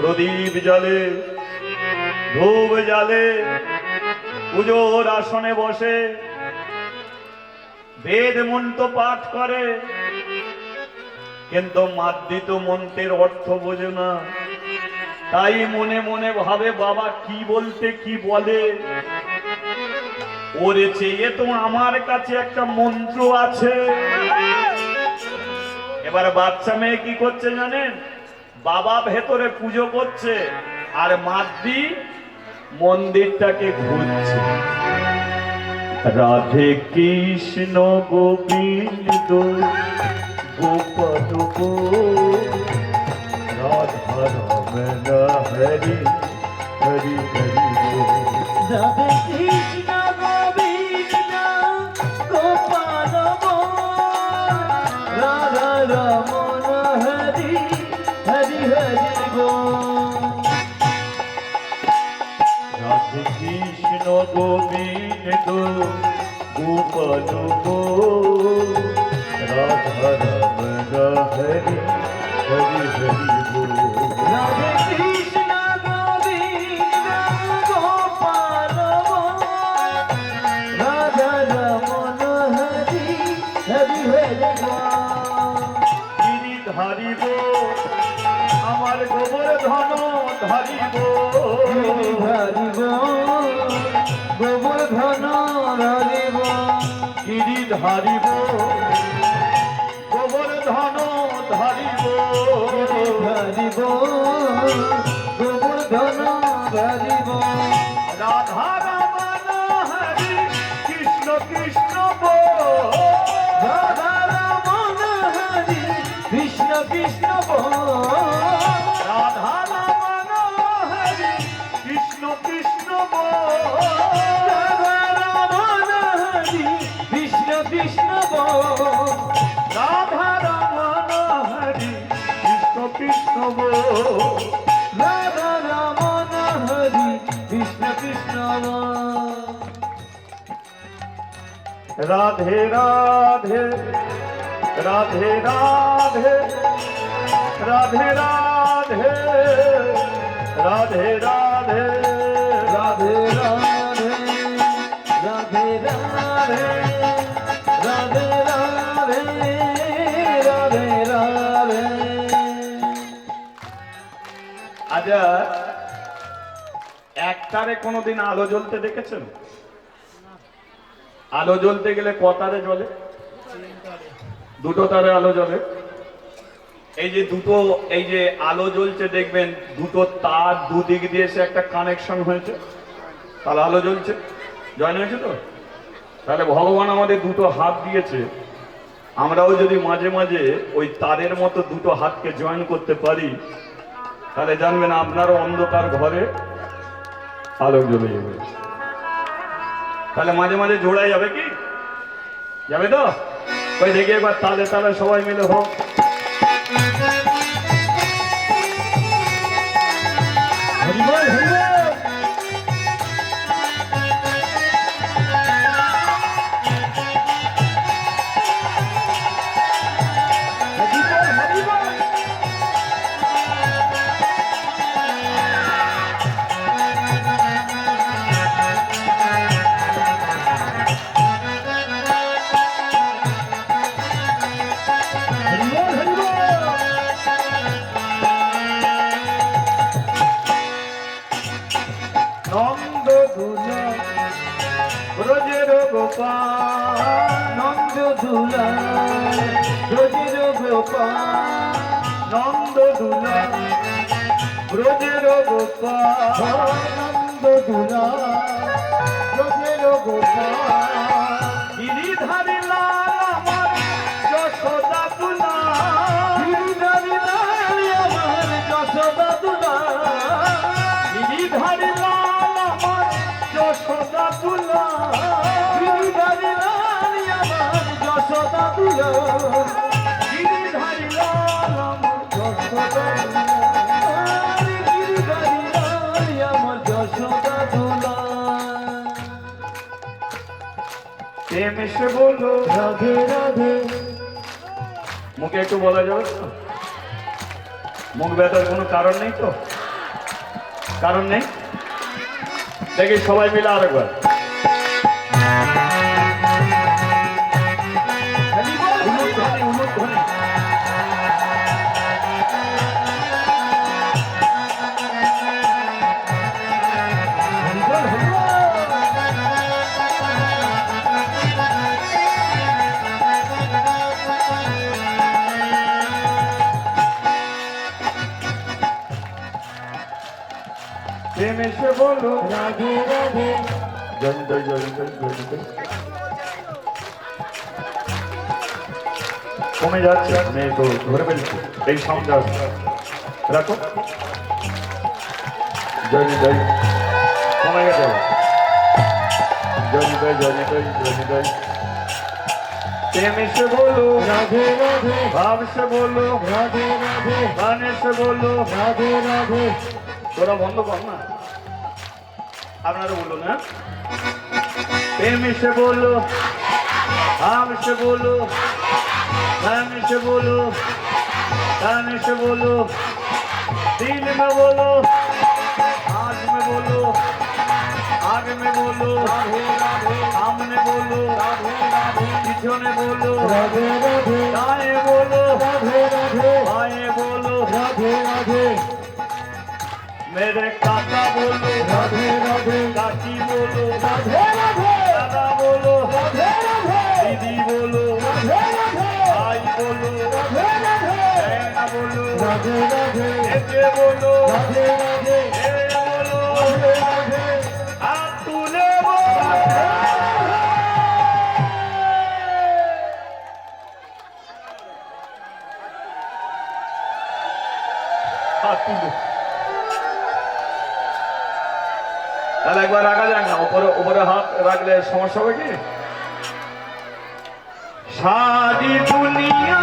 প্রদীপ জলে, ধূপ জালে, পুজোর আসনে বসে, বেদ মন্ত্র পাঠ করে। কিন্তু মাদ্রিত মন্ত্রের অর্থ বোঝে না। তাই মনে মনে ভাবে, বাবা, কি বলতে, কি বলে? ওরে চেয়ে তো আমার কাছে একটা মন্ত্র আছে। এবার বাচ্চা মেয়ে কি করছে জানেন? বাবা ভেতরে পুজো করছে আর মাদ্রি মন্দিরটাকে ঘুরছে। রাধে কৃষ্ণ গোবিন্দ গোপাল গো, রাধা হরি হরি তো গোপাল রাধা রাম হরি আমার গোবর ধন ধারিব। গোবর ধন হরিব গিরি ধারিব। গোবর ধন ধারিব। গোবর ধন হরিব রাধা রমন কৃষ্ণ কৃষ্ণ কৃষ্ণ রাধা রমন হরি কৃষ্ণ কৃষ্ণ। রাধা রমন হরি কৃষ্ণ কৃষ্ণ রাধা রমন হরি কৃষ্ণ কৃষ্ণ। রাধা রমন হরি কৃষ্ণ কৃষ্ণ রাধে রাধে রাধে রাধে রাধে রাধে রাধে রাধে রাধে রাধে রাধে রাধে রাধে রাধে রাধে রাধে। আচ্ছা একটারে কোনোদিন আলো জ্বলতে দেখেছেন? আলো জ্বলতে গেলে কতারে জ্বলে? দুটো তারে আলো জ্বলে? এই যে দুটো, এই যে আলো জ্বলছে, দেখবেন দুটো তার দুদিক দিয়ে সে একটা কানেকশন হয়েছে। তাহলে আলো জ্বলছে। জয়েন হয়েছে তো? তাহলে ভগবান আমাদের দুটো হাত দিয়েছে। আমরাও যদি মাঝে মাঝে ওই তারের মতো দুটো হাতকে জয়েন করতে পারি, তাহলে জানবেন আপনারও অন্ধকার ঘরে আলোক জ্বলে যাবে। তাহলে মাঝে মাঝে জোড়া যাবে কি? যাবে তো? ওই দেখে এবার তালে তালে সবাই মিলে হোক। নন্দ দুলা ব্রজের গোপাল নন্দ দুলা ব্রজের নন্দ দুলা ব্রজের গোপাল নন্দ দুলা ব্রজের গোপাল গিরিধারী মুখে একটু বলা যাবে তো মুখ ব্যথার কোনো কারণ নেই তো? কারণ নেই? দেখি সবাই মিলে আরেকবার। উলুধ্বনি, উলুধ্বনি। প্রেম এসে বলো রাধে রাধে জয় জয় জয় জয় জয় কমে যাচ্ছে আমি তো ধরে ফেলছি। এই সাউন্ড আসছে রাখো। জয় জয় কমে গেছে জয় জয় জয় জয় জয় জয় প্রেম এসে বলো রাধে রাধে। ভাব সে বলো রাধে রাধে। গান এসে বলো রাধে রাধে। তোরা বন্ধ কর না। আপনারা বলুন হ্যাঁ প্রেম এসে বলো আম এসে বলো कान से बोलो कान से बोलो दिल में बोलो आग में बोलो आग में बोलो सामने बोलो पीछे बोलो दाएं बोलो बाएं बोलो मेरे काका बोलो काकी बोलो दादा बोलो তাহলে একবার রাখা যাক না উপরে রাখলে সমস্যা হবে কি? সারি দুনিয়া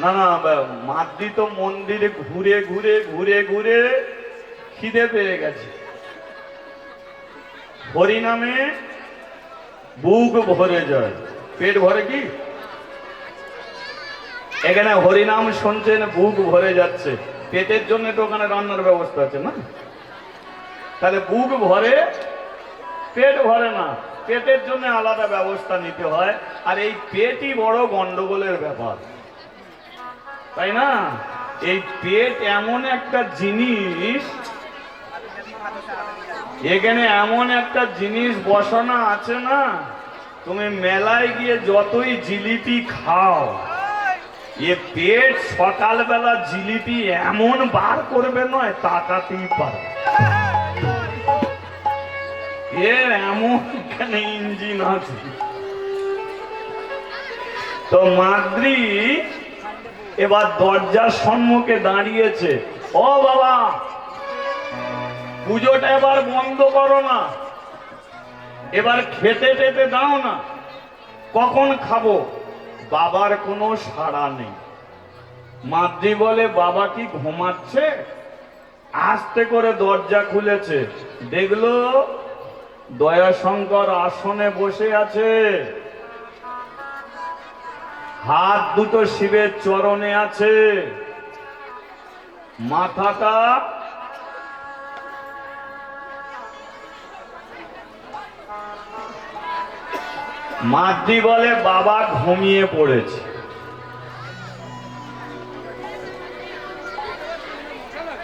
না না মাদ্রি তো মন্দিরে ঘুরে ঘুরে ঘুরে ঘুরে খিদে পেয়ে গেছে। হরিনামে বুক ভরে যায়। পেট ভরে কি? এখানে হরিনাম শুনছেন, বুক ভরে যাচ্ছে। পেটের জন্য তো ওখানে রান্নার ব্যবস্থা আছে না? তাহলে বুক ভরে, পেট ভরে না। পেটের জন্য আলাদা ব্যবস্থা নিতে হয়। আর এই পেটই বড় গন্ডগোলের ব্যাপার। তাই না? এই পেট এমন একটা জিনিস, এখানে এমন একটা জিনিস বসানো আছে না, তুমি মেলায় গিয়ে যতই জিলিপি খাও, এ পেট সকালবেলা জিলিপি এমন বার করবে নয়, তাকাতেই পারে। এর এমন এখানে ইঞ্জিন আছে? তো মাদ্রি এবার দরজার সম্মুখে দাঁড়িয়েছে। ও বাবা, পুজোটা এবার বন্ধ করো না। এবার খেতে টেতে দাও না। কখন খাব? বাবার কোনো সাড়া নেই। মাদ্রি বলে, বাবা কি ঘুমাচ্ছে? আস্তে করে দরজা খুলেছে। দেখল, দয়াশঙ্কর আসনে বসে আছে। হাত দুটো শিবের চরণে আছে। মাথাটা মাতৃ বলে বাবা ঘুমিয়ে পড়েছে।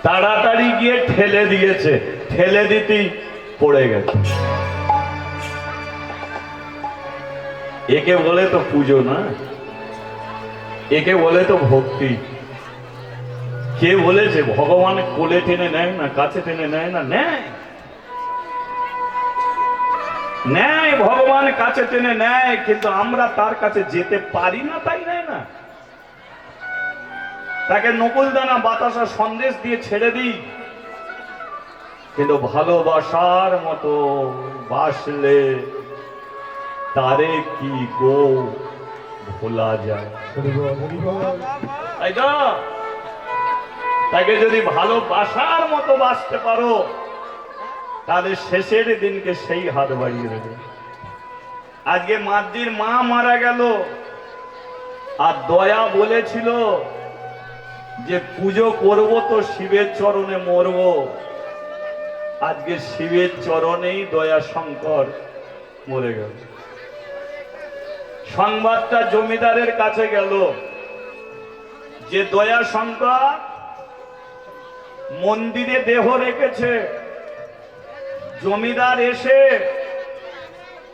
তাড়াতাড়ি গিয়ে ঠেলে দিয়েছে। ঠেলে দিতেই পড়ে গেছে। একে বলে তো পুজো না একে বলে তো ভক্তি। কে বলেছে, ভগবান কোলে টেনে নেয় না, কাছে টেনে নেয় না? নেয়। নেয়, ভগবান কাছে টেনে নেয়, কিন্তু আমরা তার কাছে যেতে পারি না, তাই নেয় না। তাকে নকুল দানা বাতাসা সন্দেশ দিয়ে ছেড়ে দিই। কিন্তু ভালোবাসার মতো বাসলে তারে কি গো? ভোলা যায়। তাই তো? তাকে যদি ভালোবাসার মতো বাঁচতে পারো, তাহলে শেষের দিনকে সেই হাত বাড়িয়ে দেবে। আজকে মাদ্রির মা মারা গেল। আর দয়া বলেছিল যে পুজো করব তো শিবের চরণে মরব। আজকে শিবের চরণেই দয়া শঙ্কর মরে গেল। সংবাদটা জমিদারের কাছে গেল। যে দয়া শঙ্কর মন্দিরে দেহ রেখেছে। জমিদার এসে